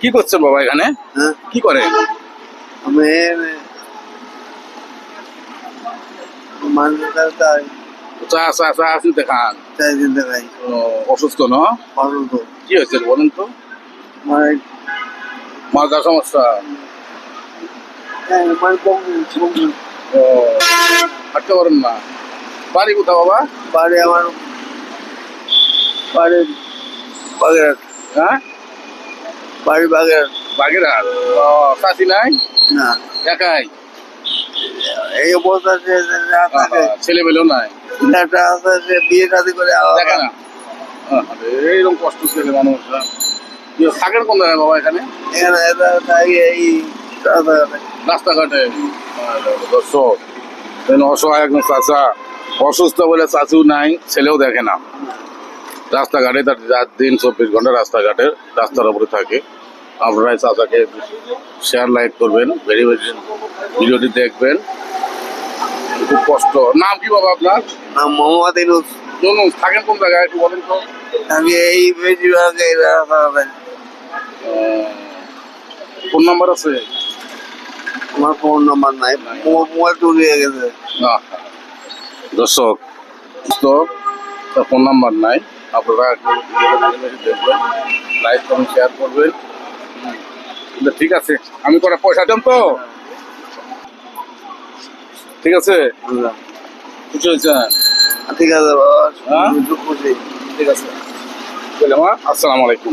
কি করছেন বাবা এখানে? হ্যাঁ। কি করে? আমি মানুষের কাছে চাই চা চা চা আসুন দেখান। চাই দিতে খাই ও, অসুস্থ না? পারো কি হয়েছে বলেন তো? সমস্যা? হ্যাঁ, ও হাঁটতে পারেন না। বাড়ি কোথাও বাবা? বাড়ি আমার বাড়ি বাগেরহাট। হ্যাঁ? বাড়ি বাগেরহাট। বাগেরহাট? ও চাষি নাই? না। একাই? এই অবস্থা যে না থাকে ছেলে মেলেও নাই? একটা আছে যে বিয়ে শাদি করে দেখে না। এইরকম কষ্ট ছেলে মানুষ হ্যাঁ। কি, থাকেন কোন জায়গায় বাবা এখানে? এখানে এই রাস্তাঘাটে। রাস্তাঘাটে? দর্শক অসহায় একজন চাচা। অসুস্থ বলে চাচু নাই ছেলেও দেখে না। রাস্তাঘাটে তার রাত দিন চব্বিশ ঘণ্টা রাস্তাঘাটে রাস্তার উপরে থাকে। আপনারা চাচাকে শেয়ার লাইক করবেন ভেরি ভেরি ভিডিওটি দেখবেন। খুব কষ্ট। নাম কি বাবা আপনার? নাম মোহাম্মদ ইনুস থাকেন কোন জায়গায় একটু বলেন তো। আমি এই বেশিরভাগ ফোন নাম্বার আছে? আমার ফোন নাম্বার নাই। মোবাইল চুরি হয়ে গেছে। না। দর্শক তো তার ফোন নাম্বার নাই। আপনারা দেখবেন লাইক কমেন্ট শেয়ার করবেন। ঠিক আছে আমি করে পয়সা দেন তো? ঠিক আছে। খুশি হয়েছে ঠিক আছে বাবা। হ্যাঁ? খুশি। ঠিক আছে। বললাম আসসালামু আলাইকুম।